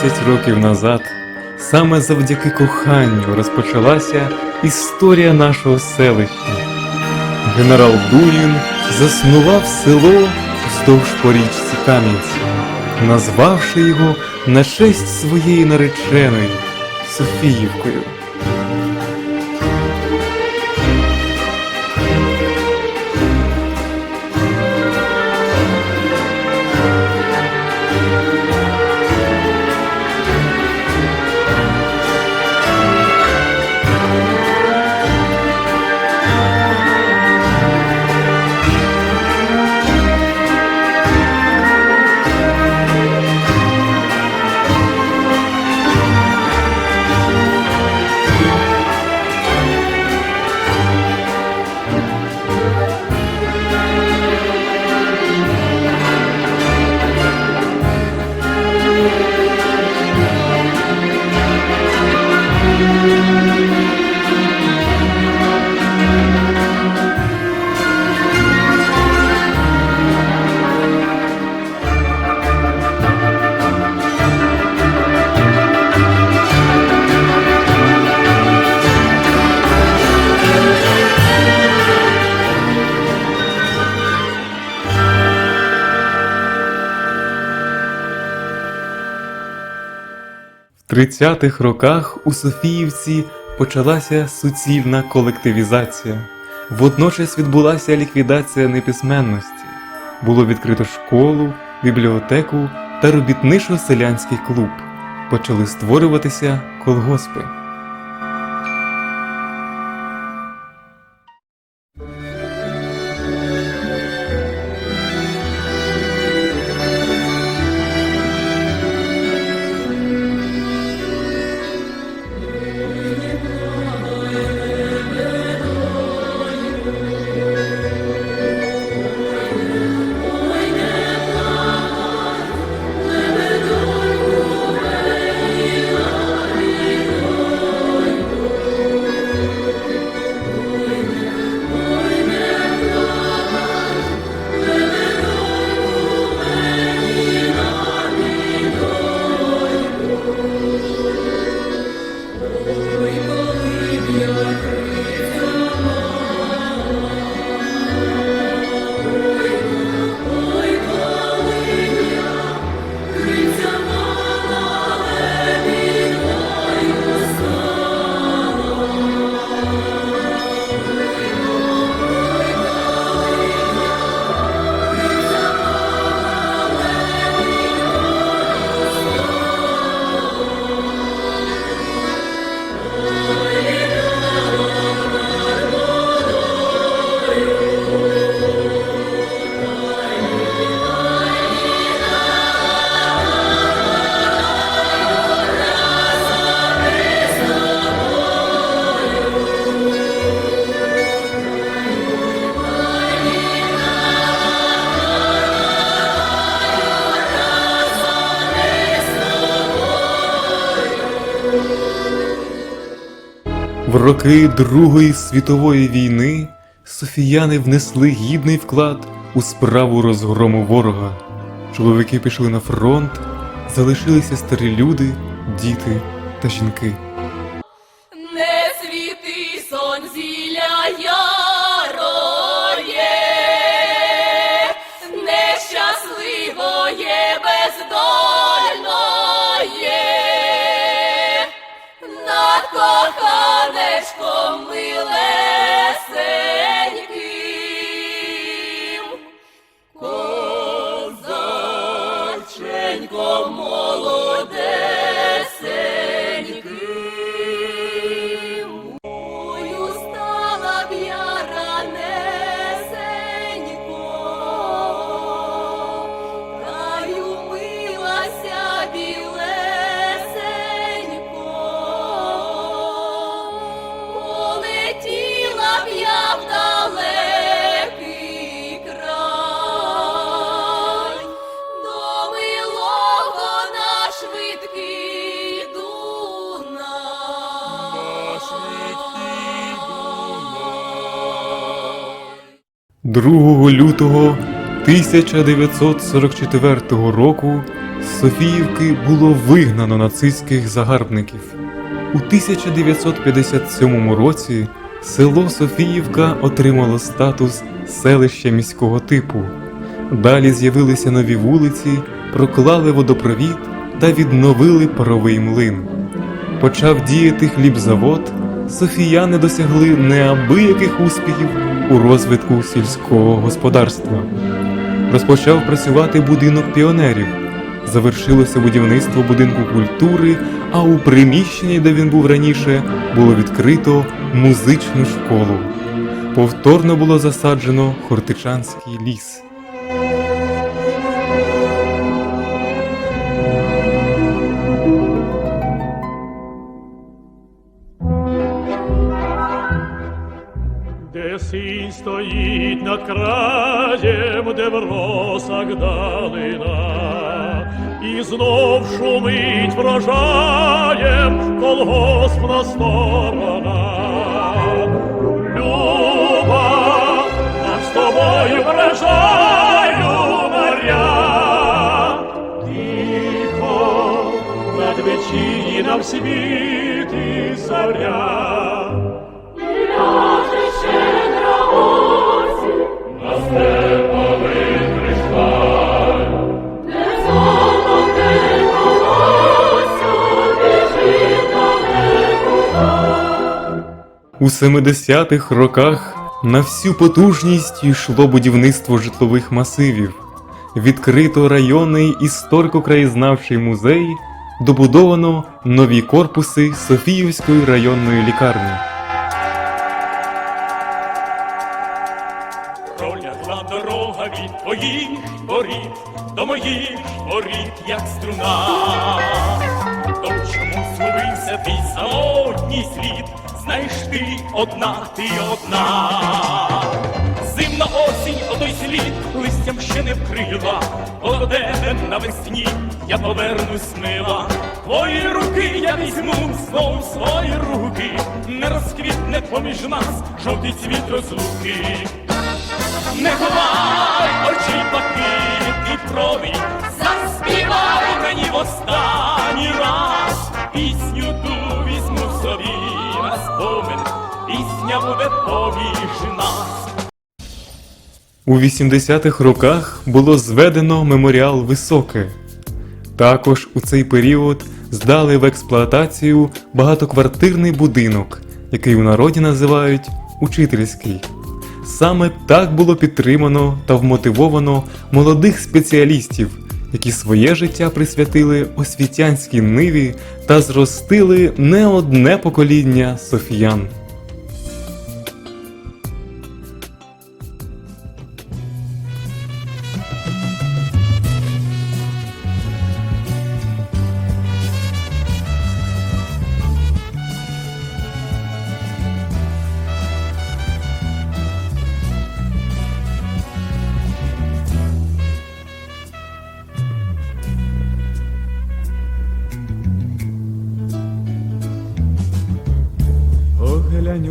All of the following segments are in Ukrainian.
30 років назад, саме завдяки коханню розпочалася історія нашого селища. Генерал Дурін заснував село вздовж по річці Кам'янці, назвавши його на честь своєї нареченої Софіївкою. 30-х роках у Софіївці почалася суцільна колективізація. Водночас відбулася ліквідація неписьменності. Було відкрито школу, бібліотеку та робітничо-селянський клуб. Почали створюватися колгоспи. Роки Другої світової війни софіяни внесли гідний вклад у справу розгрому ворога. Чоловіки пішли на фронт, залишилися старі люди, діти та жінки. Над коханечком милесеньким, козаченько молодесеньким. 2 лютого 1944 року з Софіївки було вигнано нацистських загарбників. У 1957 році село Софіївка отримало статус селища міського типу. Далі з'явилися нові вулиці, проклали водопровід та відновили паровий млин. Почав діяти хлібзавод, софіяни досягли неабияких успіхів у розвитку сільського господарства. Розпочав працювати будинок піонерів, завершилося будівництво будинку культури, а у приміщенні, де він був раніше, було відкрито музичну школу. Повторно було засаджено Хортичанський ліс. Де сінь стоїть над краєм, де в росах далина, і знов шумить врожаєм колгоспна сторона. Люба, нам з тобою вражаю моря, тихо над вечір'їном світи зоря. У 70-х роках на всю потужність йшло будівництво житлових масивів. Відкрито районний історико-краєзнавчий музей, добудовано нові корпуси Софіївської районної лікарні. Одна, ти одна. Зимна осінь, отой слід листям ще не вкрила, тебе навесні я повернусь мила. Твої руки я візьму знов свої руки, не розквітне поміж нас жовтий цвіт розлуки. Не ховай очі блакитні крові, заспівай мені в останній раз. Пісню ту візьму собі на спомин, пісня буде поміж нас. У 80-х роках було зведено меморіал Високе. Також у цей період здали в експлуатацію багатоквартирний будинок, який у народі називають учительський. Саме так було підтримано та вмотивовано молодих спеціалістів, які своє життя присвятили освітянській ниві та зростили не одне покоління софіян.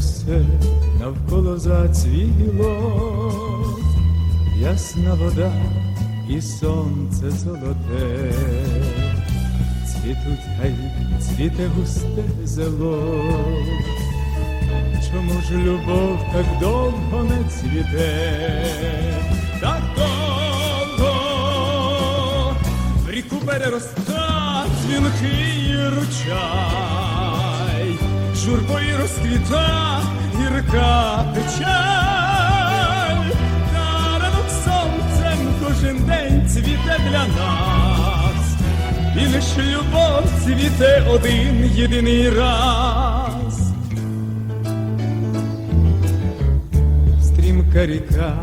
Усе навколо зацвіло, ясна вода і сонце золоте, цвітуть гай, цвіте густе зело. Чому ж любов так довго не цвіте? Так довго в ріку перероста дзвінкий ручай, журбою розквіта гірка печаль, та ранок сонцем кожен день цвіте для нас, і лиш любов цвіте один єдиний раз. Стрімка ріка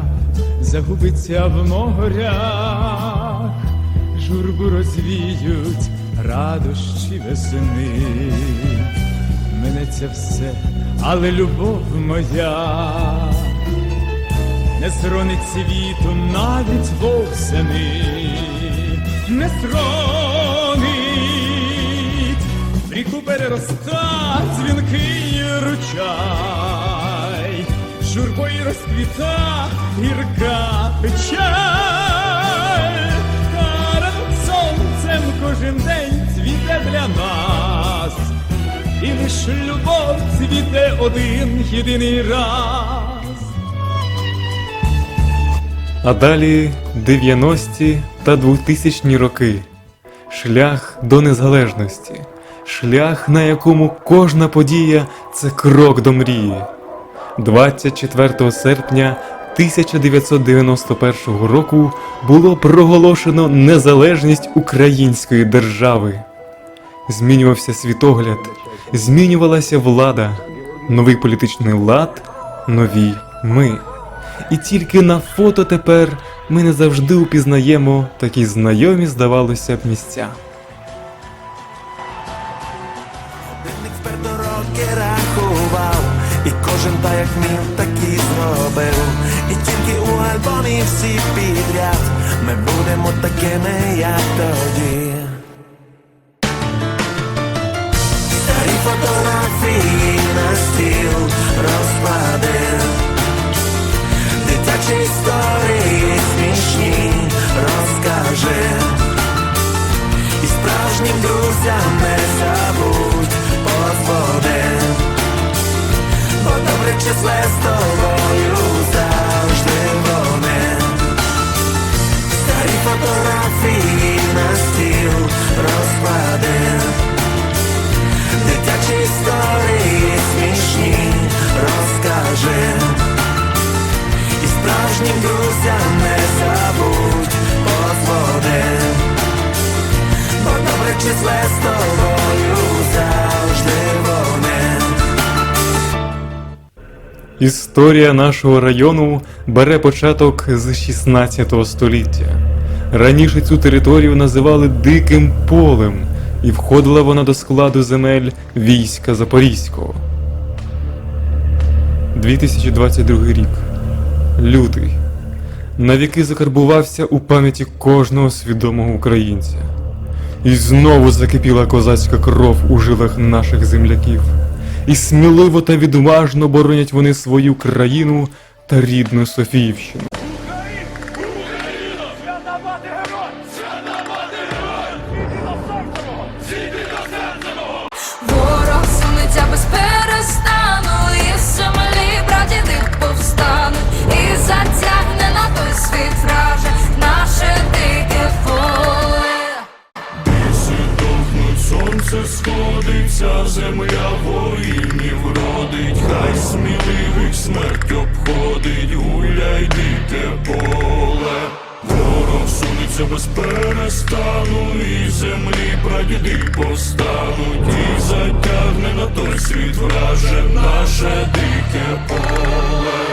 загубиться в морях, журбу розвіють радощі весни. Минеться все, але любов моя не зронить світу навіть вовсени, не зронить в ріку перероста дзвінкий ручай, журбою розквіта гірка печаль, та ранок сонцем лиш любов цвіте один єдиний раз. А далі 90-ті та 2000-ні роки. Шлях до незалежності. Шлях, на якому кожна подія це крок до мрії. 24 серпня 1991 року було проголошено незалежність української держави. Змінювався світогляд, змінювалася влада, новий політичний лад, нові ми. І тільки на фото тепер ми не завжди упізнаємо такі знайомі, здавалося б, місця. І тільки у альбомі всі підряд ми будемо такими, як тоді. Історія нашого району бере початок з 16 століття. Раніше цю територію називали Диким полем, і входила вона до складу земель війська Запорізького. 2022 рік. Лютий. Навіки закарбувався у пам'яті кожного свідомого українця. І знову закипіла козацька кров у жилах наших земляків. І сміливо та відважно боронять вони свою країну та рідну Софіївщину. Сонце сходиться, земля воїнів родить, хай сміливих смерть обходить, гуляй дике поле. Ворог сунеться без перестану, і землі прадіди повстануть, і затягне на той світ враже наше дике поле.